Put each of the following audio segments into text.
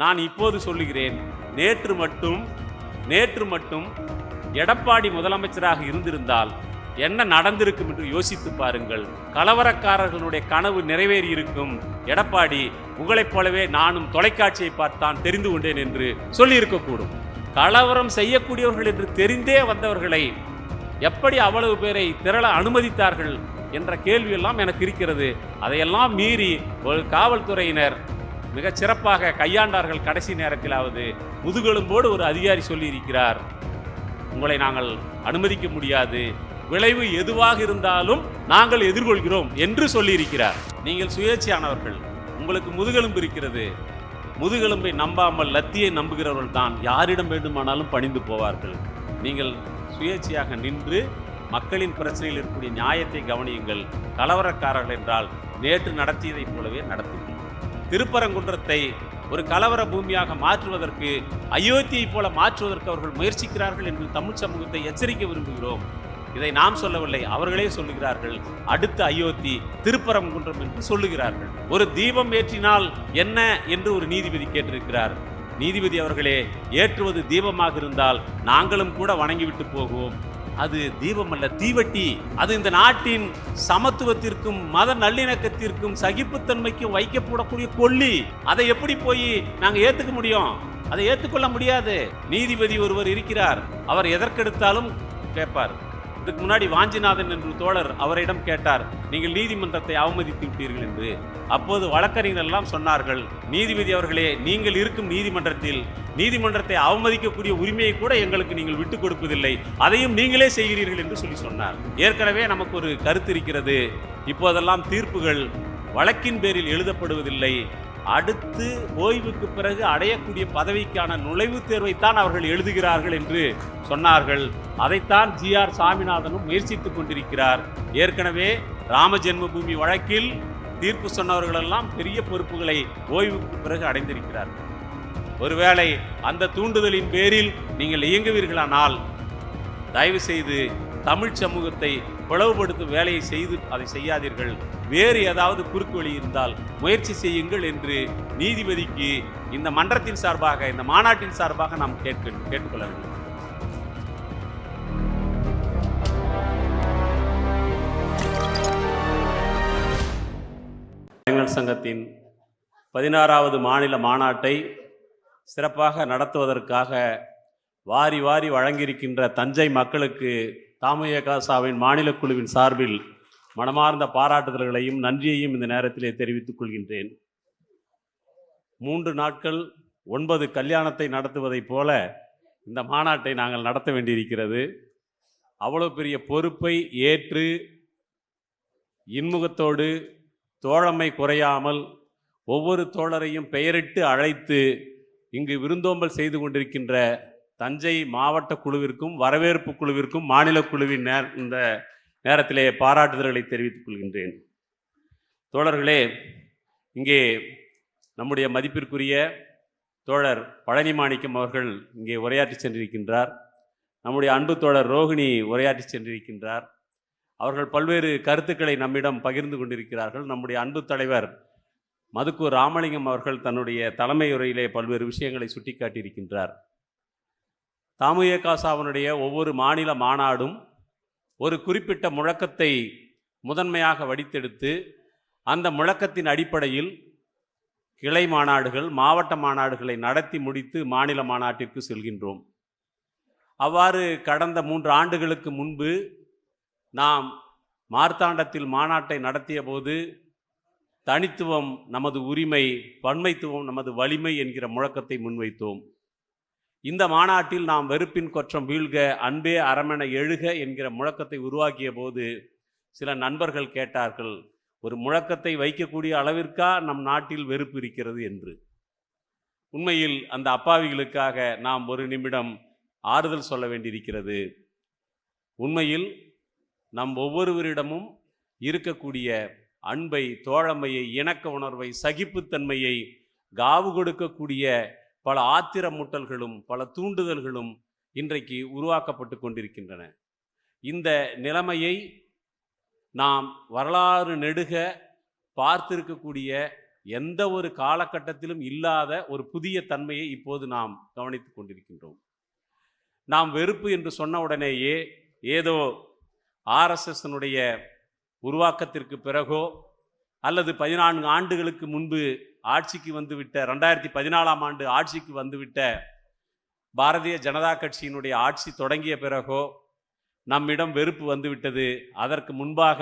நான் இப்போது சொல்லுகிறேன் நேற்று மட்டும் நேற்று மட்டும் எடப்பாடி முதலமைச்சராக இருந்திருந்தால் என்ன நடந்திருக்கும் என்று யோசித்து பாருங்கள். கலவரக்காரர்களுடைய கனவு நிறைவேறி இருக்கும் எடப்பாடி உங்களைப் போலவே நானும் தொலைக்காட்சியை பார்த்தான் தெரிந்து கொண்டேன் என்று சொல்லியிருக்கக்கூடும். கலவரம் செய்யக்கூடியவர்கள் என்று தெரிந்தே வந்தவர்களை எப்படி அவ்வளவு பேரை திரள அனுமதித்தார்கள் என்ற கேள்வியெல்லாம் எனக்கு இருக்கிறது. அதையெல்லாம் மீறி ஒரு காவல்துறையினர் மிக சிறப்பாக கையாண்டார்கள் கடைசி நேரத்திலாவது. முதுகெலும்போடு ஒரு அதிகாரி சொல்லியிருக்கிறார். உங்களை நாங்கள் அனுமதிக்க முடியாது. விளைவு எதுவாக இருந்தாலும் நாங்கள் எதிர்கொள்கிறோம் என்று சொல்லியிருக்கிறார். நீங்கள் சுயேட்சையானவர்கள். உங்களுக்கு முதுகெலும்பு இருக்கிறது. முதுகெலும்பை நம்பாமல் லத்தியை நம்புகிறவர்கள் தான். யாரிடம் வேண்டுமானாலும் பணிந்து போவார்கள். நீங்கள் சுயேட்சையாக நின்று மக்களின் பிரச்சனையில் இருக்கக்கூடிய நியாயத்தை கவனியுங்கள். கலவரக்காரர்கள் என்றால் நேற்று நடத்தியதைப் போலவே நடத்துங்கள் திருப்பரங்குன்றத்தை ஒரு கலவர பூமியாக மாற்றுவதற்கு அயோத்தியை போல மாற்றுவதற்கு அவர்கள் முயற்சிக்கிறார்கள் என்று தமிழ் சமூகத்தை எச்சரிக்க விரும்புகிறோம். இதை நாம் சொல்லவில்லை அவர்களே சொல்லுகிறார்கள். அடுத்த அயோத்தி திருப்பரங்குன்றம் என்று சொல்லுகிறார்கள். ஒரு தீபம் ஏற்றினால் என்ன என்று ஒரு நீதிபதி கேட்டிருக்கிறார். நீதிபதி அவர்களே ஏற்றுவது தீபமாக இருந்தால் நாங்களும் கூட வணங்கிவிட்டு போகுவோம். அது தீபம் அல்ல தீவட்டி. அது இந்த நாட்டின் சமத்துவத்திற்கும் மத நல்லிணக்கத்திற்கும் சகிப்புத்தன்மைக்கும் வைக்கப்படக்கூடிய கொல்லி. அதை எப்படி போய் நாங்கள் ஏற்றுக்க முடியும்? அதை ஏற்றுக்கொள்ள முடியாது. நீதிபதி ஒருவர் இருக்கிறார். அவர் எதற்கெடுத்தாலும் கேட்பார். இதுக்கு முன்னாடி வாஞ்சிநாதன் என்று தோழர் அவரிடம் கேட்டார் நீங்கள் நீதிமன்றத்தை அவமதித்து விட்டீர்கள் என்று. அப்போது வழக்கறிஞர் எல்லாம் சொன்னார்கள் நீதிபதி அவர்களே நீங்கள் இருக்கும் நீதிமன்றத்தில் நீதிமன்றத்தை அவமதிக்கக்கூடிய உரிமையை கூட எங்களுக்கு நீங்கள் விட்டுக் கொடுப்பதில்லை. அதையும் நீங்களே செய்கிறீர்கள் என்று சொல்லி சொன்னார். ஏற்கனவே நமக்கு ஒரு கருத்து இருக்கிறது. இப்போதெல்லாம் தீர்ப்புகள் வழக்கின் பேரில் எழுதப்படுவதில்லை. அடுத்து ஓய்வுக்கு பிறகு அடையக்கூடிய பதவிக்கான நுழைவுத் தேர்வைத்தான் அவர்கள் எழுதுகிறார்கள் என்று சொன்னார்கள். அதைத்தான் ஜி ஆர் சாமிநாதனும் முயற்சித்துக் கொண்டிருக்கிறார். ஏற்கனவே ராம ஜென்மபூமி வழக்கில் தீர்ப்பு சொன்னவர்களெல்லாம் பெரிய பொறுப்புகளை ஓய்வுக்கு பிறகு அடைந்திருக்கிறார்கள். ஒருவேளை அந்த தூண்டுதலின் பேரில் நீங்கள் இயங்குவீர்களானால் தயவு செய்து தமிழ் சமூகத்தை பிளவுபடுத்தும் வேலையை செய்து அதை செய்யாதீர்கள். வேறு ஏதாவது குறுக்கு வழி இருந்தால் முயற்சி செய்யுங்கள் என்று நீதிபதிக்கு இந்த மன்றத்தின் சார்பாக இந்த மாநாட்டின் சார்பாக நாம் கேட்க கேட்டுக்கொள்ள வேண்டும். இளைஞர் சங்கத்தின் பதினாறாவது மாநில மாநாட்டை சிறப்பாக நடத்துவதற்காக வாரி வாரி வழங்கியிருக்கின்ற தஞ்சை மக்களுக்கு தாமயகாசாவின் மாநில குழுவின் சார்பில் மனமார்ந்த பாராட்டுதல்களையும் நன்றியையும் இந்த நேரத்திலே தெரிவித்துக் கொள்கின்றேன். மூன்று நாட்கள் ஒன்பது கல்யாணத்தை நடத்துவதைப் போல இந்த மாநாட்டை நாங்கள் நடத்த வேண்டியிருக்கிறது. அவ்வளோ பெரிய பொறுப்பை ஏற்று இன்முகத்தோடு தோழமை குறையாமல் ஒவ்வொரு தோழரையும் பெயரிட்டு அழைத்து இங்கு விருந்தோம்பல் செய்து கொண்டிருக்கின்ற தஞ்சை மாவட்ட குழுவிற்கும் வரவேற்பு குழுவிற்கும் மாநில குழுவின் நேர் இந்த நேரத்திலே பாராட்டுதல்களை தெரிவித்துக் கொள்கின்றேன். தோழர்களே இங்கே நம்முடைய மதிப்பிற்குரிய தோழர் பழனி மாணிக்கம் அவர்கள் இங்கே உரையாற்றி சென்றிருக்கின்றார். நம்முடைய அன்பு தோழர் ரோகிணி உரையாற்றி சென்றிருக்கின்றார். அவர்கள் பல்வேறு கருத்துக்களை நம்மிடம் பகிர்ந்து கொண்டிருக்கிறார்கள். நம்முடைய அன்பு தலைவர் மதுக்கூர் ராமலிங்கம் அவர்கள் தன்னுடைய தலைமை உரையிலே பல்வேறு விஷயங்களை சுட்டிக்காட்டியிருக்கின்றார். தாமுயகாசாவனுடைய ஒவ்வொரு மாநில மாநாடும் ஒரு குறிப்பிட்ட முழக்கத்தை முதன்மையாக வடித்தெடுத்து அந்த முழக்கத்தின் அடிப்படையில் கிளை மாநாடுகள் மாவட்ட மாநாடுகளை நடத்தி முடித்து மாநில மாநாட்டிற்கு செல்கின்றோம். அவ்வாறு கடந்த மூன்று ஆண்டுகளுக்கு முன்பு நாம் மார்த்தாண்டத்தில் மாநாட்டை நடத்திய போது தனித்துவம் நமது உரிமை பன்மைத்துவம் நமது வலிமை என்கிற முழக்கத்தை முன்வைத்தோம். இந்த மாநாட்டில் நாம் வெறுப்பின் கொற்றம் வீழ்க அன்பே அரமென எழுக என்கிற முழக்கத்தை உருவாக்கிய போது சில நண்பர்கள் கேட்டார்கள் ஒரு முழக்கத்தை வைக்கக்கூடிய அளவிற்கா நம் நாட்டில் வெறுப்பு இருக்கிறது? என்று. உண்மையில் அந்த அப்பாவிகளுக்காக நாம் ஒரு நிமிடம் ஆறுதல் சொல்ல வேண்டியிருக்கிறது. உண்மையில் நம் ஒவ்வொருவரிடமும் இருக்கக்கூடிய அன்பை தோழமையை இணக்க உணர்வை சகிப்புத்தன்மையை காவு கொடுக்கக்கூடிய பல ஆத்திரமூட்டல்களும் பல தூண்டுதல்களும் இன்றைக்கு உருவாக்கப்பட்டு கொண்டிருக்கின்றன. இந்த நிலைமையை நாம் வரலாறு நெடுக பார்த்திருக்கக்கூடிய எந்த ஒரு காலகட்டத்திலும் இல்லாத ஒரு புதிய தன்மையை இப்போது நாம் கவனித்து கொண்டிருக்கின்றோம். நாம் வெறுப்பு என்று சொன்ன உடனேயே ஏதோ ஆர்எஸ்எஸ்னுடைய உருவாக்கத்திற்கு பிறகோ அல்லது பதினான்கு ஆண்டுகளுக்கு முன்பு ஆட்சிக்கு வந்துவிட்ட ரெண்டாயிரத்தி பதினாலாம் ஆண்டு ஆட்சிக்கு வந்துவிட்ட பாரதிய ஜனதா கட்சியினுடைய ஆட்சி தொடங்கிய பிறகோ நம்மிடம் வெறுப்பு வந்துவிட்டது. அதற்கு முன்பாக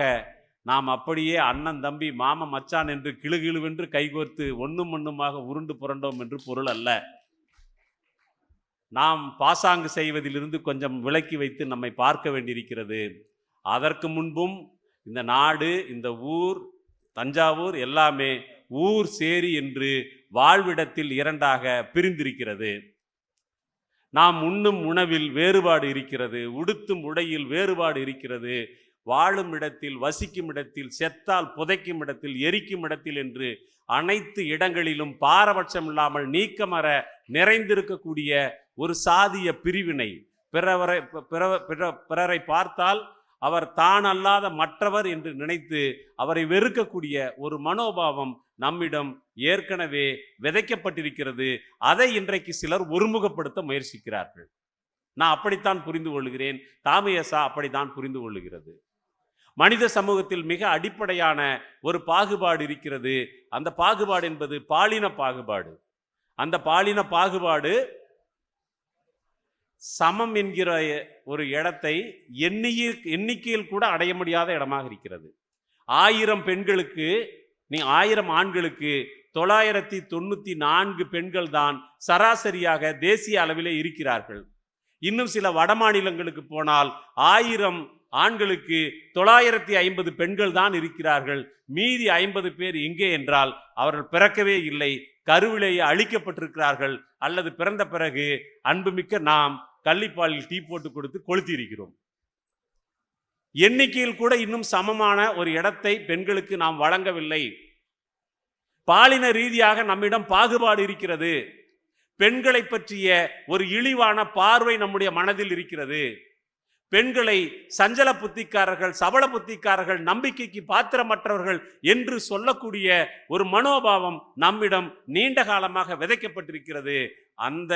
நாம் அப்படியே அண்ணன் தம்பி மாம மச்சான் என்று கிளுகிழுவென்று கைகோர்த்து ஒன்றும் ஒண்ணுமாக உருண்டு புரண்டோம் என்று பொருள் அல்ல. நாம் பாசாங்கு செய்வதிலிருந்து கொஞ்சம் விலக்கி வைத்து நம்மை பார்க்க வேண்டியிருக்கிறது. அதற்கு முன்பும் இந்த நாடு இந்த ஊர் தஞ்சாவூர் எல்லாமே ஊர் சேரி என்று வாழ்விடத்தில் இரண்டாக பிரிந்திருக்கிறது. நாம் உண்ணும் உணவில் வேறுபாடு இருக்கிறது உடுத்தும் உடையில் வேறுபாடு இருக்கிறது வாழும் இடத்தில் வசிக்கும் இடத்தில் செத்தால் புதைக்கும் இடத்தில் எரிக்கும் இடத்தில் என்று அனைத்து இடங்களிலும் பாரபட்சம் இல்லாமல் நீக்கமர நிறைந்திருக்கக்கூடிய ஒரு சாதிய பிரிவினை. பிறவரை பிற- பிற- பிறரை பார்த்தால் அவர் தான் அல்லாத மற்றவர் என்று நினைத்து அவரை வெறுக்கக்கூடிய ஒரு மனோபாவம் நம்மிடம் ஏற்கனவே விதைக்கப்பட்டிருக்கிறது. அதை இன்றைக்கு சிலர் ஒருமுகப்படுத்த முயற்சிக்கிறார்கள். நான் அப்படித்தான் புரிந்து கொள்கிறேன். தாமியசா அப்படித்தான் புரிந்து கொள்ளுகிறது. மனித சமூகத்தில் மிக அடிப்படையான ஒரு பாகுபாடு இருக்கிறது. அந்த பாகுபாடு என்பது பாலின பாகுபாடு. அந்த பாலின பாகுபாடு சமம் என்கிற ஒரு இடத்தை எண்ணியில் எண்ணிக்கையில் கூட அடைய முடியாத இடமாக இருக்கிறது. ஆயிரம் பெண்களுக்கு நீ ஆயிரம் ஆண்களுக்கு தொள்ளாயிரத்தி தொண்ணூற்றி நான்கு பெண்கள் தான் சராசரியாக தேசிய அளவிலே இருக்கிறார்கள். இன்னும் சில வட மாநிலங்களுக்கு போனால் ஆயிரம் ஆண்களுக்கு தொள்ளாயிரத்தி ஐம்பது பெண்கள் தான் இருக்கிறார்கள். மீதி ஐம்பது பேர் எங்கே என்றால் அவர்கள் பிறக்கவே இல்லை கருவிலேயே அழிக்கப்பட்டிருக்கிறார்கள். அல்லது பிறந்த பிறகு அன்புமிக்க நாம் கள்ளிப்பாலில் டீ போட்டு கொடுத்து கொளுத்தி இருக்கிறோம் எண்ணிக்கையில் கூட இன்னும் சமமான ஒரு இடத்தை பெண்களுக்கு நாம் வழங்கவில்லை. பாலின ரீதியாக நம்மிடம் பாகுபாடு இருக்கிறது. பெண்களை பற்றிய ஒரு இழிவான பார்வை நம்முடைய மனதில் இருக்கிறது. பெண்களை சஞ்சல புத்திக்காரர்கள் சபல புத்திக்காரர்கள் நம்பிக்கைக்கு பாத்திரமற்றவர்கள் என்று சொல்லக்கூடிய ஒரு மனோபாவம் நம்மிடம் நீண்ட காலமாக விதைக்கப்பட்டிருக்கிறது. அந்த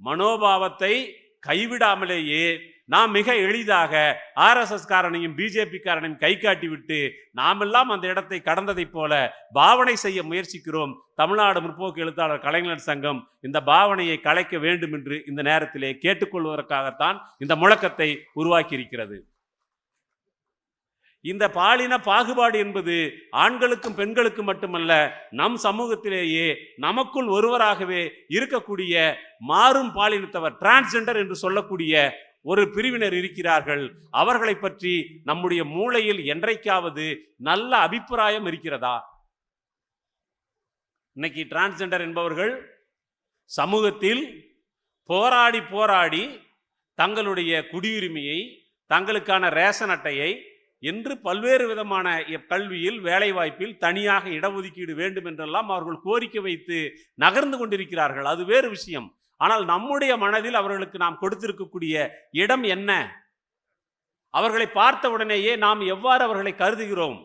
மனோபாவத்தை கைவிடாமலேயே நாம் மிக எளிதாக ஆர்எஸ்எஸ் காரனையும் பிஜேபி காரனையும் கை காட்டி விட்டு நாமெல்லாம் அந்த இடத்தை கடந்ததைப் போல பாவனை செய்ய முயற்சிக்கிறோம். தமிழ்நாடு முற்போக்கு எழுத்தாளர் கலைஞர் சங்கம் இந்த பாவனையை கலைக்க வேண்டும் என்று இந்த நேரத்திலே கேட்டுக்கொள்வதற்காகத்தான் இந்த முழக்கத்தை உருவாக்கி இருக்கிறது இந்த பாலின பாகுபாடு என்பது ஆண்களுக்கும் பெண்களுக்கும் மட்டுமல்ல நம் சமூகத்திலேயே நமக்குள் ஒருவராகவே இருக்கக்கூடிய மாறும் பாலினத்தவர் டிரான்ஸ்ஜெண்டர் என்று சொல்லக்கூடிய ஒரு பிரிவினர் இருக்கிறார்கள். அவர்களை பற்றி நம்முடைய மூளையில் என்றைக்காவது நல்ல அபிப்பிராயம் இருக்கிறதா? இன்னைக்கு டிரான்ஸ்ஜெண்டர் என்பவர்கள் சமூகத்தில் போராடி போராடி தங்களுடைய குடியுரிமையை தங்களுக்கான ரேஷன் அட்டையை என்று பல்வேறு விதமான கல்வியில் வேலைவாய்ப்பில் தனியாக இடஒதுக்கீடு வேண்டும் என்றெல்லாம் அவர்கள் கோரிக்கை வைத்து நகர்ந்து கொண்டிருக்கிறார்கள். அது வேறு விஷயம். ஆனால் நம்முடைய மனதில் அவர்களுக்கு நாம் கொடுத்திருக்கக்கூடிய இடம் என்ன? அவர்களை பார்த்த உடனேயே நாம் எவ்வாறு அவர்களை கருதுகிறோம்?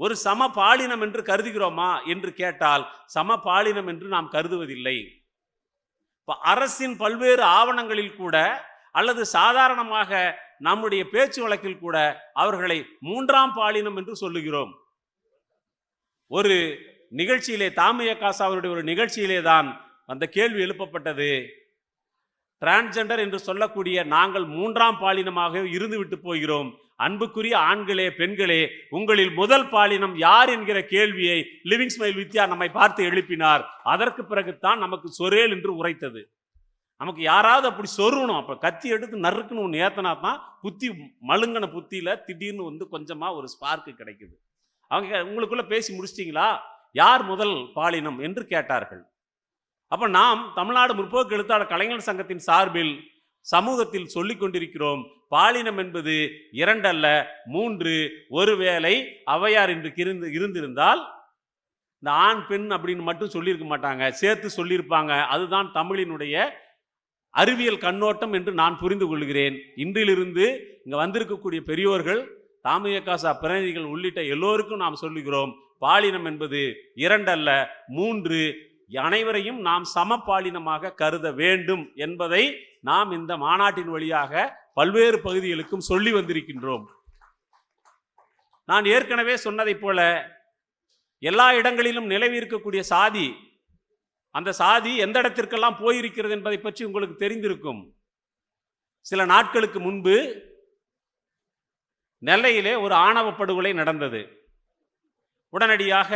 ஒரு சம பாலினம் என்று கருதுகிறோமா என்று கேட்டால் சம பாலினம் என்று நாம் கருதுவதில்லை. இப்போ அரசின் பல்வேறு ஆவணங்களில் கூட அல்லது சாதாரணமாக நம்முடைய பேச்சு வழக்கில் கூட அவர்களை மூன்றாம் பாலினம் என்று சொல்லுகிறோம். ஒரு நிகழ்ச்சியிலே தாமிய காசா அவருடைய ஒரு நிகழ்ச்சியிலே தான் அந்த கேள்வி எழுப்பப்பட்டது. டிரான்ஸ்ஜெண்டர் என்று சொல்லக்கூடிய நாங்கள் மூன்றாம் பாலினமாக இருந்து விட்டு போகிறோம். அன்புக்குரிய ஆண்களே பெண்களே உங்களில் முதல் பாலினம் யார் என்கிற கேள்வியை லிவிங் ஸ்மைல் வித்யா நம்மை பார்த்து எழுப்பினார். அதற்கு பிறகுத்தான் நமக்கு சொரேல் என்று உரைத்தது. நமக்கு யாராவது அப்படி சொருணும் அப்போ கத்தி எடுத்து நறுக்குன்னு ஒன்று ஏத்தனா தான் புத்தி மழுங்கின புத்தியில் திடீர்னு வந்து கொஞ்சமாக ஒரு ஸ்பார்க்கு கிடைக்குது. அவங்க உங்களுக்குள்ளே பேசி முடிச்சிட்டிங்களா? யார் முதல் பாலினம் என்று கேட்டார்கள். அப்போ நாம் தமிழ்நாடு முற்போக்கு எழுத்தாளர் கலைஞர் சங்கத்தின் சார்பில் சமூகத்தில் சொல்லிக் கொண்டிருக்கிறோம் பாலினம் என்பது இரண்டல்ல மூன்று ஒருவேளை அவையார் என்று இருந்து இருந்திருந்தால் இந்த ஆண் பெண் அப்படின்னு மட்டும் சொல்லியிருக்க மாட்டாங்க சேர்த்து சொல்லியிருப்பாங்க அதுதான் தமிழினுடைய அறிவியல் கண்ணோட்டம் என்று நான் புரிந்து கொள்கிறேன். இன்றிலிருந்து இங்கே வந்திருக்கக்கூடிய பெரியோர்கள் தாமியக்காசா பிரதிநிதிகள் உள்ளிட்ட எல்லோருக்கும் நாம் சொல்லுகிறோம் பாலினம் என்பது இரண்டல்ல மூன்று அனைவரையும் நாம் சம பாலினமாக கருத வேண்டும் என்பதை நாம் இந்த மாநாட்டின் வழியாக பல்வேறு பகுதிகளுக்கும் சொல்லி வந்திருக்கின்றோம். நான் ஏற்கனவே சொன்னதைப் போல எல்லா இடங்களிலும் நிலவி இருக்கக்கூடிய சாதி அந்த சாதி எந்த இடத்திற்கெல்லாம் போயிருக்கிறது என்பதை பற்றி உங்களுக்கு தெரிந்திருக்கும். சில நாட்களுக்கு முன்பு நெல்லையிலே ஒரு ஆணவ படுகொலை நடந்தது. உடனடியாக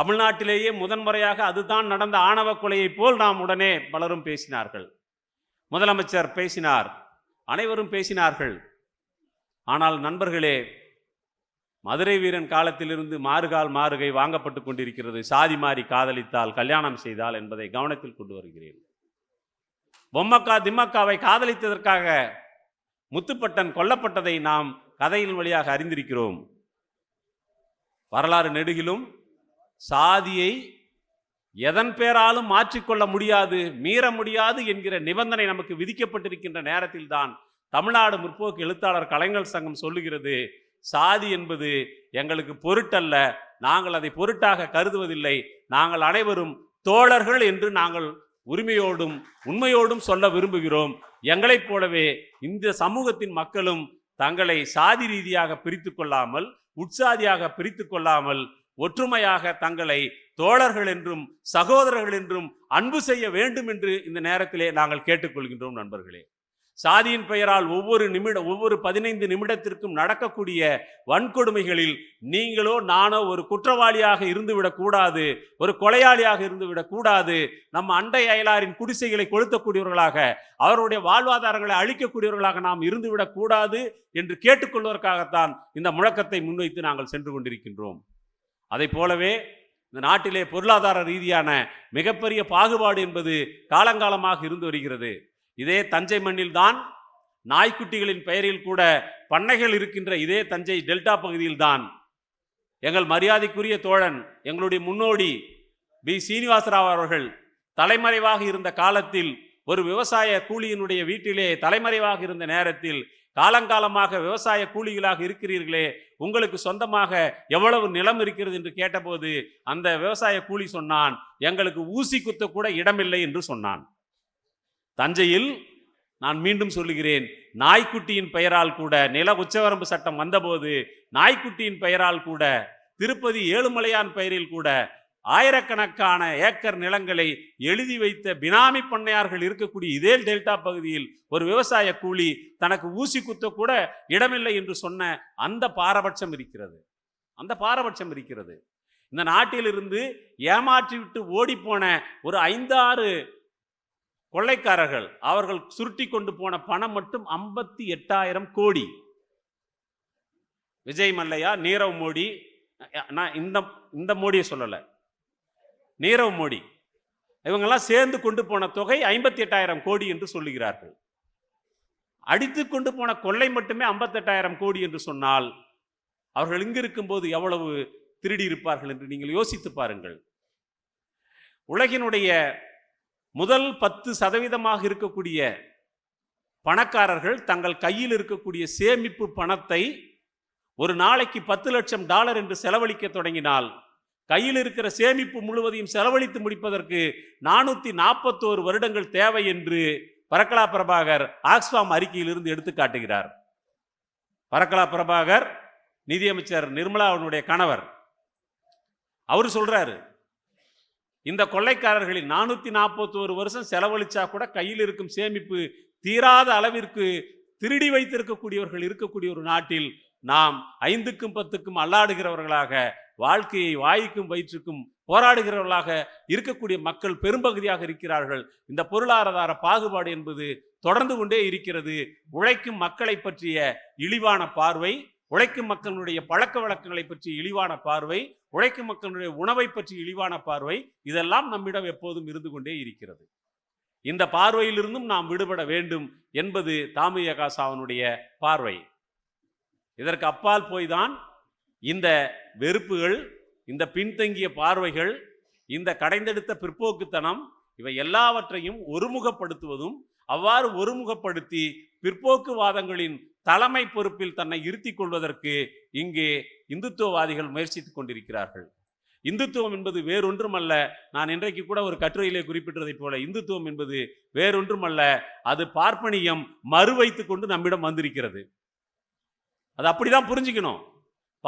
தமிழ்நாட்டிலேயே முதன்முறையாக அதுதான் நடந்த ஆணவ கொலையைப் போல் நாம் உடனே பலரும் பேசினார்கள். முதலமைச்சர் பேசினார். அனைவரும் பேசினார்கள். ஆனால் நண்பர்களே மதுரை வீரன் காலத்திலிருந்து மாறுகால் மாறுகை வாங்கப்பட்டு கொண்டிருக்கிறது. சாதி மாறி காதலித்தால் கல்யாணம் செய்தால் என்பதை கவனத்தில் கொண்டு வருகிறேன். பொம்மக்கா திம்மக்காவை காதலித்ததற்காக முத்துப்பட்டன் கொல்லப்பட்டதை நாம் கதையின் வழியாக அறிந்திருக்கிறோம். வரலாறு நெடுகிலும் சாதியை எதன் பேராலும் மாற்றிக்கொள்ள முடியாது மீற முடியாது என்கிற நிபந்தனை நமக்கு விதிக்கப்பட்டிருக்கின்ற நேரத்தில்தான் தமிழ்நாடு முற்போக்கு எழுத்தாளர் கலைஞர் சங்கம் சொல்லுகிறது. சாதி என்பது எங்களுக்கு பொருட்டல்ல. நாங்கள் அதை பொருட்டாக கருதுவதில்லை. நாங்கள் அனைவரும் தோழர்கள் என்று நாங்கள் உரிமையோடும் உண்மையோடும் சொல்ல விரும்புகிறோம். எங்களைப் போலவே இந்த சமூகத்தின் மக்களும் தங்களை சாதி ரீதியாக பிரித்து கொள்ளாமல் உட்சாதியாக பிரித்து கொள்ளாமல் ஒற்றுமையாக தங்களை தோழர்கள் என்றும் சகோதரர்கள் என்றும் அன்பு செய்ய வேண்டும் என்று இந்த நேரத்திலே நாங்கள் கேட்டுக்கொள்கின்றோம் நண்பர்களே. சாதியின் பெயரால் ஒவ்வொரு நிமிட ஒவ்வொரு பதினைந்து நிமிடத்திற்கும் நடக்கக்கூடிய வன்கொடுமைகளில் நீங்களோ நானோ ஒரு குற்றவாளியாக இருந்துவிடக்கூடாது ஒரு கொலையாளியாக இருந்துவிடக்கூடாது நம்ம அண்டை அயலாரின் குடிசைகளை கொளுத்தக்கூடியவர்களாக அவருடைய வாழ்வாதாரங்களை அழிக்கக்கூடியவர்களாக நாம் இருந்துவிடக்கூடாது என்று கேட்டுக்கொள்வதற்காகத்தான் இந்த முழக்கத்தை முன்வைத்து நாங்கள் சென்று கொண்டிருக்கின்றோம். அதை போலவே இந்த நாட்டிலே பொருளாதார ரீதியான மிகப்பெரிய பாகுபாடு என்பது காலங்காலமாக இருந்து வருகிறது. இதே தஞ்சை மண்ணில்தான் நாய்க்குட்டிகளின் பெயரில் கூட பண்ணைகள் இருக்கின்ற இதே தஞ்சை டெல்டா பகுதியில்தான். எங்கள் மரியாதைக்குரிய தோழன் எங்களுடைய முன்னோடி பி சீனிவாசராவ் அவர்கள் தலைமறைவாக இருந்த காலத்தில் ஒரு விவசாய கூலியினுடைய வீட்டிலே தலைமறைவாக இருந்த நேரத்தில் காலங்காலமாக விவசாய கூலிகளாக இருக்கிறீர்களே உங்களுக்கு சொந்தமாக எவ்வளவு நிலம் இருக்கிறது? என்று கேட்டபோது அந்த விவசாய கூலி சொன்னான் எங்களுக்கு ஊசி குத்த கூட இடமில்லை என்று சொன்னான். தஞ்சையில் நான் மீண்டும் சொல்லுகிறேன் நாய்க்குட்டியின் பெயரால் கூட நில உச்சவரம்பு சட்டம் வந்தபோது நாய்க்குட்டியின் பெயரால் கூட திருப்பதி ஏழுமலையான் பெயரில் கூட ஆயிரக்கணக்கான ஏக்கர் நிலங்களை எழுதி வைத்த பினாமி பண்ணையார்கள் இருக்கக்கூடிய இதே டெல்டா பகுதியில் ஒரு விவசாய கூலி தனக்கு ஊசி குத்த கூட இடமில்லை என்று சொன்ன அந்த பாரபட்சம் இருக்கிறது. அந்த பாரபட்சம் இருக்கிறது. இந்த நாட்டிலிருந்து ஏமாற்றி விட்டு ஓடிப்போன ஒரு ஐந்தாறு கொள்ளைக்காரர்கள் அவர்கள் சுருட்டி கொண்டு போன பணம் மட்டும் ஐம்பத்தி எட்டாயிரம் கோடி. விஜய் மல்லையா நீரவ் மோடி நான் இந்த இந்த மோடியை சொல்லலை. நீரவ் மோடி. இவங்கெல்லாம் சேர்ந்து கொண்டு போன தொகை ஐம்பத்தி எட்டாயிரம் கோடி என்று சொல்லுகிறார்கள். அடித்து கொண்டு போன கொள்ளை மட்டுமே ஐம்பத்தெட்டாயிரம் கோடி என்று சொன்னால் அவர்கள் இங்கு இருக்கும்போது எவ்வளவு திருடி இருப்பார்கள் என்று நீங்கள் யோசித்து பாருங்கள். உலகினுடைய முதல் பத்து சதவீதமாக இருக்கக்கூடிய பணக்காரர்கள் தங்கள் கையில் இருக்கக்கூடிய சேமிப்பு பணத்தை ஒரு நாளைக்கு பத்து லட்சம் டாலர் என்று செலவழிக்க தொடங்கினால் கையில் இருக்கிற சேமிப்பு முழுவதையும் செலவழித்து முடிப்பதற்கு நானூற்றி நாற்பத்தோரு வருடங்கள் தேவை என்று பரக்கலா பிரபாகர் ஆக்ஸ்பாம் அறிக்கையிலிருந்து எடுத்து காட்டுகிறார். பரக்கலா பிரபாகர் நிதியமைச்சர் நிர்மலாவுடைய கணவர் அவர் சொல்றாரு இந்த கொள்ளைக்காரர்களில் நானூற்றி நாற்பத்தோரு வருஷம் செலவழிச்சா கூட கையில் இருக்கும் சேமிப்பு தீராத அளவிற்கு திருடி வைத்திருக்கக்கூடியவர்கள் இருக்கக்கூடிய ஒரு நாட்டில் நாம் ஐந்துக்கும் பத்துக்கும் அல்லாடுகிறவர்களாக வாழ்க்கையை வாய்க்கும் வயிற்றுக்கும் போராடுகிறவர்களாக இருக்கக்கூடிய மக்கள் பெரும்பகுதியாக இருக்கிறார்கள். இந்த பொருளாதார பாகுபாடு என்பது தொடர்ந்து கொண்டே இருக்கிறது. உழைக்கும் மக்களை பற்றிய இழிவான பார்வை உழைக்கும் மக்களுடைய பழக்க வழக்கங்களை பற்றி இழிவான பார்வை உழைக்கும் மக்களுடைய உணவை பற்றி இழிவான பார்வை இதெல்லாம் நம்மிடம் எப்போதும் இருந்து கொண்டே இருக்கிறது. இந்த பார்வையிலிருந்தும் நாம் விடுபட வேண்டும் என்பது தாமிய காசாவனுடைய பார்வை. இதற்கு அப்பால் போய்தான் இந்த வெறுப்புகள் இந்த பின்தங்கிய பார்வைகள் இந்த கடைந்தெடுத்த பிற்போக்குத்தனம் இவை எல்லாவற்றையும் ஒருமுகப்படுத்துவதும் அவ்வாறு ஒருமுகப்படுத்தி பிற்போக்குவாதங்களின் தலைமை பொறுப்பில் தன்னை இருத்தி கொள்வதற்கு இங்கே இந்துத்துவவாதிகள் முயற்சித்துக் கொண்டிருக்கிறார்கள். இந்துத்துவம் என்பது வேறொன்றுமல்ல. நான் இன்றைக்கு கூட ஒரு கட்டுரையிலே குறிப்பிட்டதைப் போல இந்துத்துவம் என்பது வேறொன்றுமல்ல. அது பார்ப்பனியம் மறுவைத்து கொண்டு நம்மிடம் வந்திருக்கிறது. அது அப்படிதான் புரிஞ்சுக்கணும்.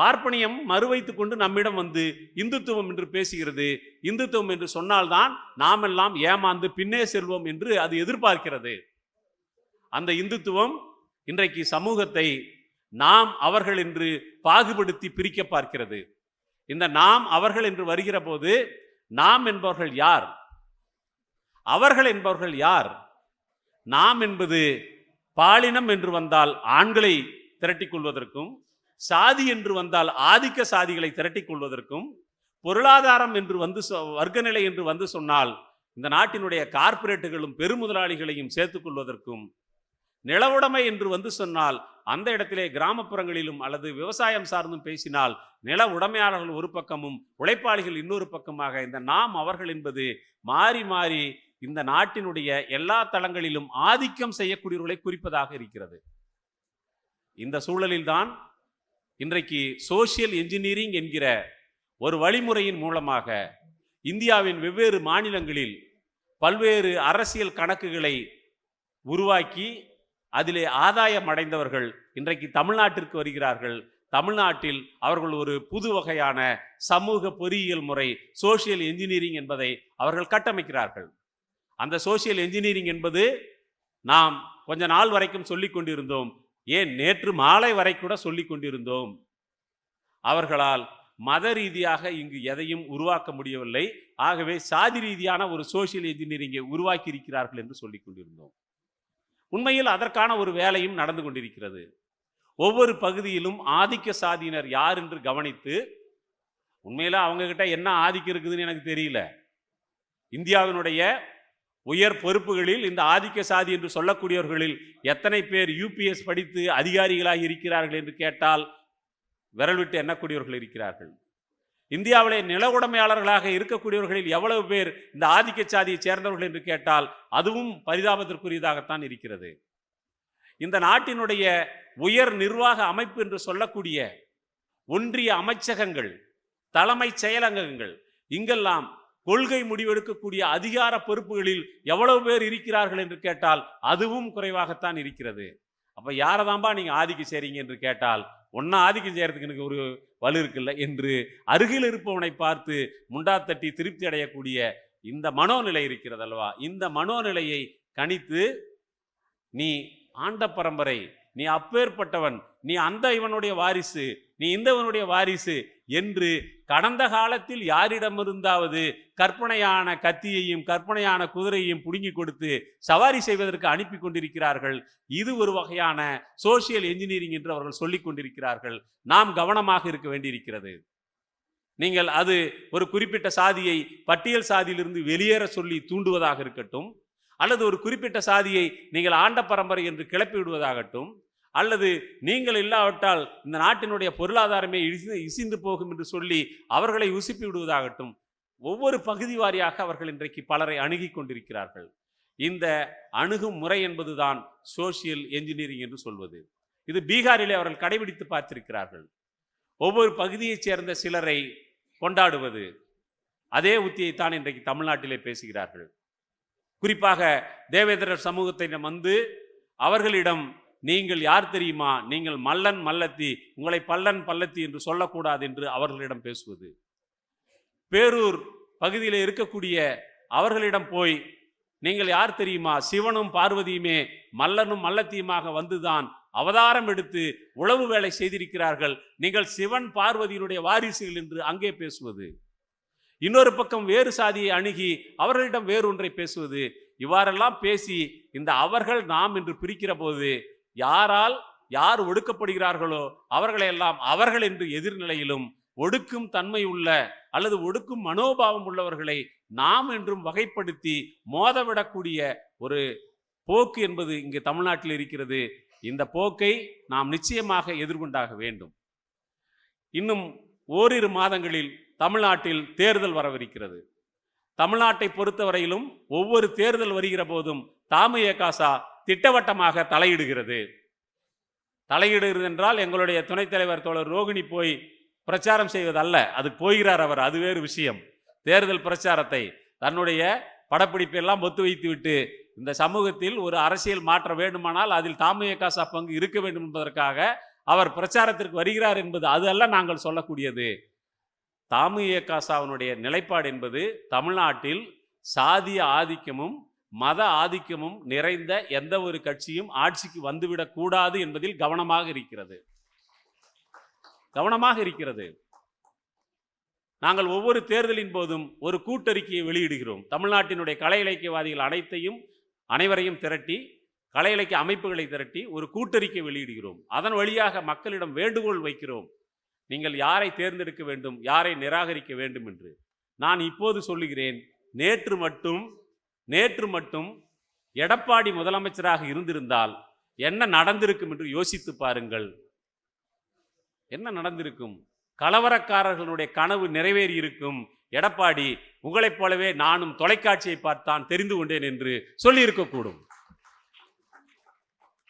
பார்ப்பனியம் மறுவைத்து கொண்டு நம்மிடம் வந்து இந்துத்துவம் என்று பேசுகிறது. இந்துத்துவம் என்று சொன்னால்தான் நாமெல்லாம் ஏமாந்து பின்னே செல்வோம் என்று அது எதிர்பார்க்கிறது. அந்த இந்துத்துவம் இன்றைக்கு சமூகத்தை நாம் அவர்கள் என்று பாகுபடுத்தி பிரிக்க பார்க்கிறது. இந்த நாம் அவர்கள் என்று வருகிற போது நாம் என்பவர்கள் யார்? அவர்கள் என்பவர்கள் யார்? நாம் என்பது பாலினம் என்று வந்தால் ஆண்களை திரட்டிக் கொள்வதற்கும் சாதி என்று வந்தால் ஆதிக்க சாதிகளை திரட்டிக் கொள்வதற்கும் பொருளாதாரம் என்று வந்து சொ- வர்க்கநிலை என்று வந்து சொன்னால் இந்த நாட்டினுடைய கார்ப்பரேட்டுகளும் பெருமுதலாளிகளையும் சேர்த்துக் கொள்வதற்கும் நிலவுடைமை என்று வந்து சொன்னால் அந்த இடத்திலே கிராமப்புறங்களிலும் அல்லது விவசாயம் சார்ந்தும் பேசினால் நில உடைமையாளர்கள் ஒரு பக்கமும் உழைப்பாளிகள் இன்னொரு பக்கமாக இந்த நாம் அவர்கள் என்பது மாறி மாறி இந்த நாட்டினுடைய எல்லா தளங்களிலும் ஆதிக்கம் செய்யக்கூடியவர்களை குறிப்பதாக இருக்கிறது. இந்த சூழலில்தான் இன்றைக்கு சோஷியல் என்ஜினியரிங் என்கிற ஒரு வழிமுறையின் மூலமாக இந்தியாவின் வெவ்வேறு மாநிலங்களில் பல்வேறு அரசியல் கணக்குகளை உருவாக்கி அதிலே ஆதாயம் அடைந்தவர்கள் இன்றைக்கு தமிழ்நாட்டிற்கு வருகிறார்கள். தமிழ்நாட்டில் அவர்கள் ஒரு புது வகையான சமூக பொறியியல் முறை சோஷியல் என்ஜினியரிங் என்பதை அவர்கள் கட்டமைக்கிறார்கள். அந்த சோஷியல் என்ஜினியரிங் என்பது நாம் கொஞ்ச நாள் வரைக்கும் சொல்லிக் கொண்டிருந்தோம். ஏன்? நேற்று மாலை வரை கூட சொல்லிக் கொண்டிருந்தோம். அவர்களால் மத ரீதியாக இங்கு எதையும் உருவாக்க முடியவில்லை. ஆகவே சாதி ரீதியான ஒரு சோசியல் என்ஜினியரிங்கை உருவாக்கி இருக்கிறார்கள் என்று சொல்லிக் கொண்டிருந்தோம். உண்மையில் அதற்கான ஒரு வேலையும் நடந்து கொண்டிருக்கிறது. ஒவ்வொரு பகுதியிலும் ஆதிக்க சாதியினர் யார் என்று கவனித்து உண்மையில் அவங்கக்கிட்ட என்ன ஆதிக்கம் இருக்குதுன்னு எனக்கு தெரியல. இந்தியாவினுடைய உயர் பொறுப்புகளில் இந்த ஆதிக்க சாதி என்று சொல்லக்கூடியவர்களில் எத்தனை பேர் யூபிஎஸ் படித்து அதிகாரிகளாக இருக்கிறார்கள் என்று கேட்டால் விரல் விட்டு எண்ணக்கூடியவர்கள் இருக்கிறார்கள். இந்தியாவிலே நில உடைமையாளர்களாக இருக்கக்கூடியவர்களில் எவ்வளவு பேர் இந்த ஆதிக்க சாதியை சேர்ந்தவர்கள் என்று கேட்டால் அதுவும் பரிதாபத்திற்குரியதாகத்தான் இருக்கிறது. இந்த நாட்டினுடைய உயர் நிர்வாக அமைப்பு என்று சொல்லக்கூடிய ஒன்றிய அமைச்சகங்கள் தலைமைச் செயலகங்கள் இங்கெல்லாம் கொள்கை முடிவெடுக்கக்கூடிய அதிகார பொறுப்புகளில் எவ்வளவு பேர் இருக்கிறார்கள் என்று கேட்டால் அதுவும் குறைவாகத்தான் இருக்கிறது. அப்ப யாரதாம்பா நீங்கள் ஆதிக்கம் செய்கிறீங்க என்று கேட்டால் ஒன்றா ஆதிக்கம் செய்கிறதுக்கு எனக்கு ஒரு வலு இருக்குல்ல? என்று அருகில் இருப்பவனை பார்த்து முண்டாத்தட்டி திருப்தி அடையக்கூடிய இந்த மனோநிலை இருக்கிறது அல்லவா? இந்த மனோநிலையை கணித்து நீ ஆண்ட பரம்பரை நீ அப்பேற்பட்டவன் நீ அந்த இவனுடைய வாரிசு நீ இந்தவனுடைய வாரிசு என்று கடந்த காலத்தில் யாரிடமிருந்தாவது கற்பனையான கத்தியையும் கற்பனையான குதிரையையும் புடுங்கி கொடுத்து சவாரி செய்வதற்கு அனுப்பி கொண்டிருக்கிறார்கள். இது ஒரு வகையான சோஷியல் என்ஜினியரிங் என்று அவர்கள் சொல்லிக் கொண்டிருக்கிறார்கள். நாம் கவனமாக இருக்க வேண்டியிருக்கிறது. நீங்கள் அது ஒரு குறிப்பிட்ட சாதியை பட்டியல் சாதியிலிருந்து வெளியேற சொல்லி தூண்டுவதாக இருக்கட்டும் அல்லது ஒரு குறிப்பிட்ட சாதியை நீங்கள் ஆண்ட பரம்பரை என்று கிளப்பி விடுவதாகட்டும் அல்லது நீங்கள் இல்லாவிட்டால் இந்த நாட்டினுடைய பொருளாதாரமே இசிந்து போகும் என்று சொல்லி அவர்களை உசுப்பி விடுவதாகட்டும் ஒவ்வொரு பகுதி வாரியாக அவர்கள் இன்றைக்கு பலரை அணுகி கொண்டிருக்கிறார்கள். இந்த அணுகும் முறை என்பதுதான் சோசியல் என்ஜினியரிங் என்று சொல்வது. இது பீகாரிலே அவர்கள் கடைபிடித்து பார்த்திருக்கிறார்கள். ஒவ்வொரு பகுதியைச் சேர்ந்த சிலரை கொண்டாடுவது. அதே உத்தியைத்தான் இன்றைக்கு தமிழ்நாட்டிலே பேசுகிறார்கள். குறிப்பாக தேவேந்திரர் சமூகத்திடம் வந்து அவர்களிடம் நீங்கள் யார் தெரியுமா? நீங்கள் மல்லன் மல்லத்தி உங்களை பல்லன் பல்லத்தி என்று சொல்லக்கூடாது என்று அவர்களிடம் பேசுவது. பேரூர் பகுதியில் இருக்கக்கூடிய அவர்களிடம் போய் நீங்கள் யார் தெரியுமா? சிவனும் பார்வதியுமே மல்லனும் மல்லத்தியுமாக வந்துதான் அவதாரம் எடுத்து உளவு வேலை செய்திருக்கிறார்கள். நீங்கள் சிவன் பார்வதியினுடைய வாரிசுகள் என்று அங்கே பேசுவது. இன்னொரு பக்கம் வேறு சாதியை அணுகி அவர்களிடம் வேறு ஒன்றை பேசுவது. இவ்வாறெல்லாம் பேசி இந்த அவர்கள் நாம் என்று பிரிக்கிற போது யாரால் யார் ஒடுக்கப்படுகிறார்களோ அவர்களையெல்லாம் அவர்கள் என்று எதிர்நிலையிலும் ஒடுக்கும் தன்மை உள்ள அல்லது ஒடுக்கும் மனோபாவம் உள்ளவர்களை நாம் என்றும் வகைப்படுத்தி மோதவிடக்கூடிய ஒரு போக்கு என்பது இங்கு தமிழ்நாட்டில் இருக்கிறது. இந்த போக்கை நாம் நிச்சயமாக எதிர்கொண்டாக வேண்டும். இன்னும் ஓரிரு மாதங்களில் தமிழ்நாட்டில் தேர்தல் வரவிருக்கிறது. தமிழ்நாட்டை பொறுத்தவரையிலும் ஒவ்வொரு தேர்தல் வருகிற போதும் தாமய காசா திட்டவட்டமாக தலையிடுகிறது. தலையிடுகிறது என்றால் எங்களுடைய துணைத் தலைவர் தோழர் ரோகிணி போய் பிரச்சாரம் செய்வதல்ல. அது போகிறார் அவர் அது வேறு விஷயம். தேர்தல் பிரச்சாரத்தை தன்னுடைய படப்பிடிப்பெல்லாம் ஒத்து வைத்துவிட்டு இந்த சமூகத்தில் ஒரு அரசியல் மாற்றம் வேண்டுமானால் அதில் தாமிய காசா பங்கு இருக்க வேண்டும் என்பதற்காக அவர் பிரச்சாரத்திற்கு வருகிறார் என்பது அது அல்ல நாங்கள் சொல்லக்கூடியது. தாமிய காசாவினுடைய நிலைப்பாடு என்பது தமிழ்நாட்டில் சாதிய ஆதிக்கமும் மத ஆதிக்கமும் நிறைந்த எந்த ஒரு கட்சியும் ஆட்சிக்கு வந்துவிடக்கூடாது என்பதில் கவனமாக இருக்கிறது. கவனமாக இருக்கிறது. நாங்கள் ஒவ்வொரு தேர்தலின் போதும் ஒரு கூட்டறிக்கையை வெளியிடுகிறோம். தமிழ்நாட்டினுடைய கலை இலக்கியவாதிகள் அனைத்தையும் அனைவரையும் திரட்டி கலை இலக்கிய அமைப்புகளை திரட்டி ஒரு கூட்டறிக்கை வெளியிடுகிறோம். அதன் வழியாக மக்களிடம் வேண்டுகோள் வைக்கிறோம். நீங்கள் யாரை தேர்ந்தெடுக்க வேண்டும் யாரை நிராகரிக்க வேண்டும் என்று. நான் இப்போது சொல்லுகிறேன் நேற்று மட்டும் நேற்று மட்டும் எடப்பாடி முதலமைச்சராக இருந்திருந்தால் என்ன நடந்திருக்கும் என்று யோசித்து பாருங்கள். என்ன நடந்திருக்கும்? கலவரக்காரர்களுடைய கனவு நிறைவேறி இருக்கும் எடப்பாடி உங்களைப் போலவே நானும் தொலைக்காட்சியை பார்த்தான் தெரிந்து கொண்டேன் என்று சொல்லியிருக்கக்கூடும்.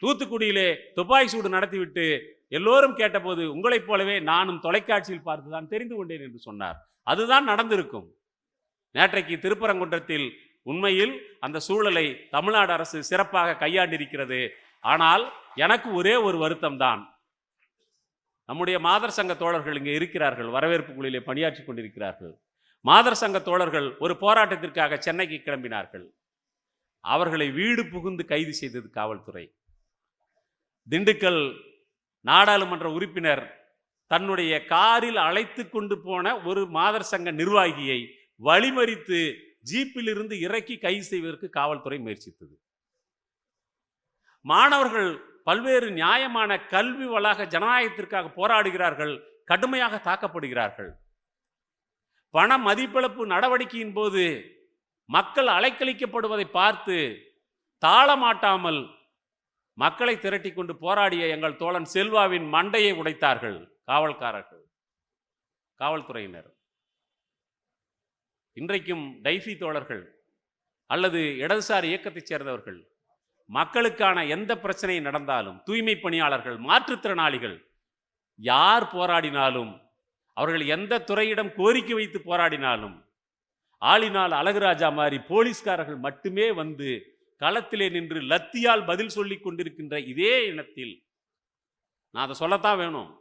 தூத்துக்குடியிலே துப்பாக்கி சூடு நடத்திவிட்டு எல்லோரும் கேட்டபோது உங்களைப் போலவே நானும் தொலைக்காட்சியில் பார்த்துதான் தெரிந்து கொண்டேன் என்று சொன்னார். அதுதான் நடந்திருக்கும். நேற்றைக்கு திருப்பரங்குன்றத்தில் உண்மையில் அந்த சூழலை தமிழ்நாடு அரசு சிறப்பாக கையாண்டிருக்கிறது. ஆனால் எனக்கு ஒரே ஒரு வருத்தம் தான். நம்முடைய மாதர் சங்க தோழர்கள் இங்கே இருக்கிறார்கள் வரவேற்பு குழுவிலே பணியாற்றி கொண்டிருக்கிறார்கள். மாதர் சங்க தோழர்கள் ஒரு போராட்டத்திற்காக சென்னைக்கு கிளம்பினார்கள். அவர்களை வீடு புகுந்து கைது செய்தது காவல்துறை. திண்டுக்கல் நாடாளுமன்ற உறுப்பினர் தன்னுடைய காரில் அழைத்து கொண்டு போன ஒரு மாதர் சங்க நிர்வாகியை வழிமறித்து ஜீப்பில் இருந்து இறக்கி கைது செய்வதற்கு காவல்துறை முயற்சித்தது. மாணவர்கள் பல்வேறு நியாயமான கல்வி வளாக ஜனநாயகத்திற்காக போராடுகிறார்கள் கடுமையாக தாக்கப்படுகிறார்கள். பண மதிப்பிழப்பு நடவடிக்கையின் போது மக்கள் அலைக்கழிக்கப்படுவதை பார்த்து தாளமாட்டாமல் மக்களை திரட்டி கொண்டு போராடிய எங்கள் தோழன் செல்வாவின் மண்டையை உடைத்தார்கள் காவல்காரர்கள் காவல்துறையினர். இன்றைக்கும் டைஃபி தோழர்கள் அல்லது இடதுசாரி இயக்கத்தைச் சேர்ந்தவர்கள் மக்களுக்கான எந்த பிரச்சனை நடந்தாலும் தூய்மை பணியாளர்கள் மாற்றுத்திறனாளிகள் யார் போராடினாலும் அவர்கள் எந்த துறையிடம் கோரிக்கை வைத்து போராடினாலும் ஆளினால் அழகுராஜா மாதிரி போலீஸ்காரர்கள் மட்டுமே வந்து களத்திலே நின்று லத்தியால் பதில் சொல்லி கொண்டிருக்கின்ற இதே இனத்தில் நான் அதை சொல்லத்தான் வேணும்.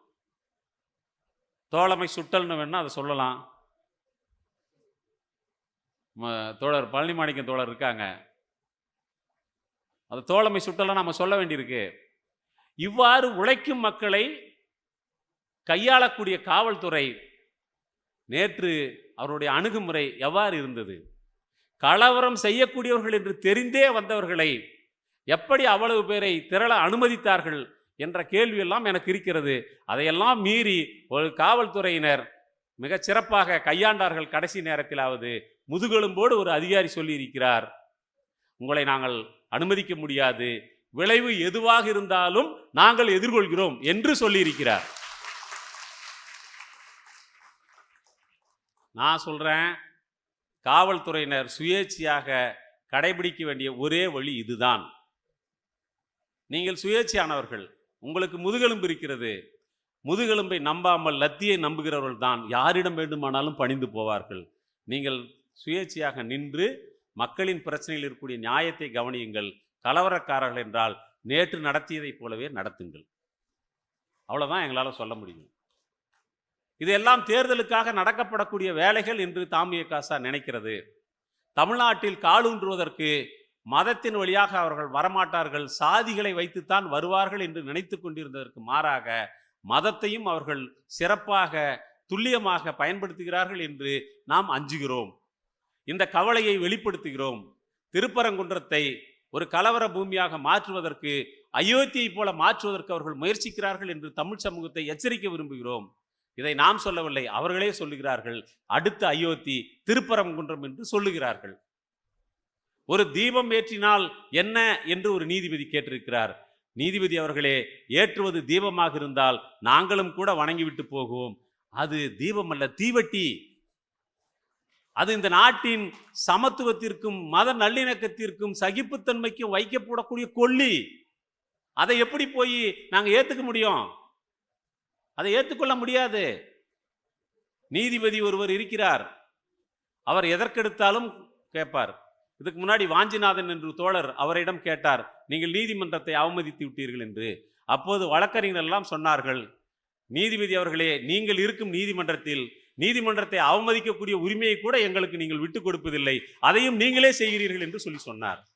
தோழமை சுட்டல்னு வேணா அதை சொல்லலாம். தோழர் பழனி மாணிக்கம் தோழர் இருக்காங்க. அது தோழமை சுட்டலாம் நம்ம சொல்ல வேண்டியிருக்கு. இவ்வாறு உழைக்கும் மக்களை கையாளக்கூடிய காவல்துறை நேற்று அவருடைய அணுகுமுறை எவ்வாறு இருந்தது? கலவரம் செய்யக்கூடியவர்கள் என்று தெரிந்தே வந்தவர்களை எப்படி அவ்வளவு பேரை திரள அனுமதித்தார்கள் என்ற கேள்வியெல்லாம் எனக்கு இருக்கிறது. அதையெல்லாம் மீறி ஒரு காவல்துறையினர் மிகச் சிறப்பாக கையாண்டார்கள் கடைசி நேரத்திலாவது. முதுகெலும்போடு ஒரு அதிகாரி சொல்லியிருக்கிறார். உங்களை நாங்கள் அனுமதிக்க முடியாது. விளைவு எதுவாக இருந்தாலும் நாங்கள் எதிர்கொள்கிறோம் என்று சொல்லியிருக்கிறார். நான் சொல்கிறேன் காவல்துறையினர் சுயேட்சையாக கடைபிடிக்க வேண்டிய ஒரே வழி இதுதான். நீங்கள் சுயேட்சையானவர்கள் உங்களுக்கு முதுகெலும்பு இருக்கிறது. முதுகெலும்பை நம்பாமல் லத்தியை நம்புகிறவர்கள் தான். யாரிடம் வேண்டுமானாலும் பணிந்து போவார்கள். நீங்கள் சுயேட்சையாக நின்று மக்களின் பிரச்சனையில் இருக்கக்கூடிய நியாயத்தை கவனியுங்கள். கலவரக்காரர்கள் என்றால் நேற்று நடத்தியதைப் போலவே நடத்துங்கள். அவ்வளோதான் எங்களால் சொல்ல முடியும். இதெல்லாம் தேர்தலுக்காக நடக்கப்படக்கூடிய வேலைகள் என்று தாமிய காசா நினைக்கிறது. தமிழ்நாட்டில் காலூன்றுவதற்கு மதத்தின் வழியாக அவர்கள் வரமாட்டார்கள். சாதிகளை வைத்துத்தான் வருவார்கள் என்று நினைத்து கொண்டிருந்ததற்கு மாறாக மதத்தையும் அவர்கள் சிறப்பாக துல்லியமாக பயன்படுத்துகிறார்கள் என்று நாம் அஞ்சுகிறோம். இந்த கவலையை வெளிப்படுத்துகிறோம். திருப்பரங்குன்றத்தை ஒரு கலவர பூமியாக மாற்றுவதற்கு அயோத்தியை போல மாற்றுவதற்கு அவர்கள் முயற்சிக்கிறார்கள் என்று தமிழ் சமூகத்தை எச்சரிக்க விரும்புகிறோம். இதை நாம் சொல்லவில்லை அவர்களே சொல்லுகிறார்கள். அடுத்த அயோத்தி திருப்பரங்குன்றம் என்று சொல்லுகிறார்கள். ஒரு தீபம் ஏற்றினால் என்ன என்று ஒரு நீதிபதி கேட்டிருக்கிறார். நீதிபதி அவர்களே ஏற்றுவது தீபமாக இருந்தால் நாங்களும் கூட வணங்கிவிட்டு போகுவோம். அது தீபம் அல்ல தீவட்டி. அது இந்த நாட்டின் சமத்துவத்திற்கும் மத நல்லிணக்கத்திற்கும் சகிப்புத்தன்மைக்கும் வைக்கப்படக்கூடிய கொல்லி. அதை எப்படி போய் நாங்கள் ஏற்றுக்க முடியும்? அதை ஏற்றுக்கொள்ள முடியாது. நீதிபதி ஒருவர் இருக்கிறார். அவர் எதற்கெடுத்தாலும் கேட்பார். இதுக்கு முன்னாடி வாஞ்சிநாதன் என்று தோழர் அவரிடம் கேட்டார். நீங்கள் நீதிமன்றத்தை அவமதித்து விட்டீர்கள் என்று. அப்போது வழக்கறிஞர் எல்லாம் சொன்னார்கள் நீதிபதி அவர்களே நீங்கள் இருக்கும் நீதிமன்றத்தில் நீதிமன்றத்தை அவமதிக்கக்கூடிய உரிமையை கூட எங்களுக்கு நீங்கள் விட்டுக் கொடுப்பதில்லை. அதையும் நீங்களே செய்கிறீர்கள் என்று சொல்லி சொன்னார்.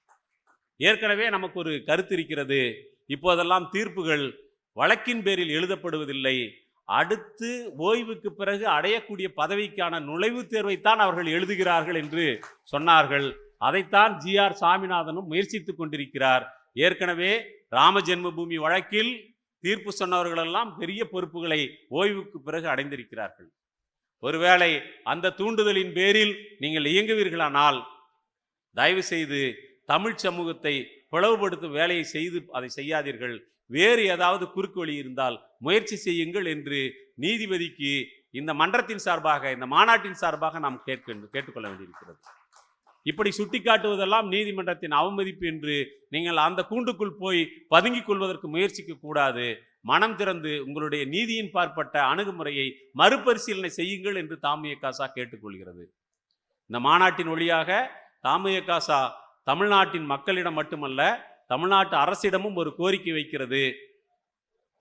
ஏற்கனவே நமக்கு ஒரு கருத்து இருக்கிறது. இப்போதெல்லாம் தீர்ப்புகள் வழக்கின் பேரில் எழுதப்படுவதில்லை. அடுத்து ஓய்வுக்கு பிறகு அடையக்கூடிய பதவிக்கான நுழைவுத் தேர்வைத்தான் அவர்கள் எழுதுகிறார்கள் என்று சொன்னார்கள். அதைத்தான் ஜி ஆர் சாமிநாதனும் முயற்சித்துக் கொண்டிருக்கிறார். ஏற்கனவே ராம ஜென்மபூமி வழக்கில் தீர்ப்பு சொன்னவர்களெல்லாம் பெரிய பொறுப்புகளை ஓய்வுக்கு பிறகு அடைந்திருக்கிறார்கள். ஒருவேளை அந்த தூண்டுதலின் பேரில் நீங்கள் இயங்குவீர்களானால் தயவு செய்து தமிழ் சமூகத்தை பிளவுபடுத்தும் வேலையை செய்து அதை செய்யாதீர்கள். வேறு ஏதாவது குறுக்கு வழி இருந்தால் முயற்சி செய்யுங்கள் என்று நீதிபதிக்கு இந்த மன்றத்தின் சார்பாக இந்த மாநாட்டின் சார்பாக நாம் கேட்க கேட்டுக்கொள்ள வேண்டியிருக்கிறது. இப்படி சுட்டிக்காட்டுவதெல்லாம் நீதிமன்றத்தின் அவமதிப்பு என்று நீங்கள் அந்த கூண்டுக்குள் போய் பதுங்கிக் கொள்வதற்கு முயற்சிக்க கூடாது. மனம் திறந்து உங்களுடைய நீதியின் பார்ப்பட்ட அணுகுமுறையை மறுபரிசீலனை செய்யுங்கள் என்று தாமிய காசா கேட்டுக்கொள்கிறது. இந்த மாநாட்டின் வழியாக தாமிய காசா தமிழ்நாட்டின் மக்களிடம் மட்டுமல்ல தமிழ்நாட்டு அரசிடமும் ஒரு கோரிக்கை வைக்கிறது.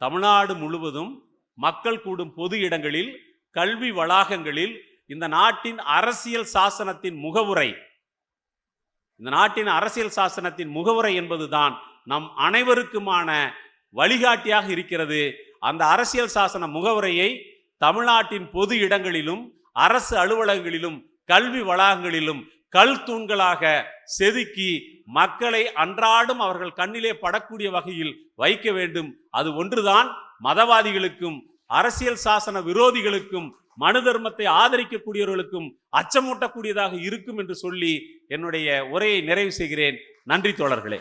தமிழ்நாடு முழுவதும் மக்கள் கூடும் பொது இடங்களில் கல்வி வளாகங்களில் இந்த நாட்டின் அரசியல் சாசனத்தின் முகவுரை இந்த நாட்டின் அரசியல் சாசனத்தின் முகவுரை என்பதுதான் நம் அனைவருக்குமான வழிகாட்டியாக இருக்கிறது. அந்த அரசியல் சாசன முகவுரையை தமிழ்நாட்டின் பொது இடங்களிலும் அரசு அலுவலகங்களிலும் கல்வி வளாகங்களிலும் கல் தூண்களாக செதுக்கி மக்களை அன்றாடும் அவர்கள் கண்ணிலே படக்கூடிய வகையில் வைக்க வேண்டும். அது ஒன்றுதான் மதவாதிகளுக்கும் அரசியல் சாசன விரோதிகளுக்கும் மனு தர்மத்தை ஆதரிக்கக்கூடியவர்களுக்கும் அச்சமூட்டக்கூடியதாக இருக்கும் என்று சொல்லி என்னுடைய உரையை நிறைவு செய்கிறேன். நன்றி தோழர்களே.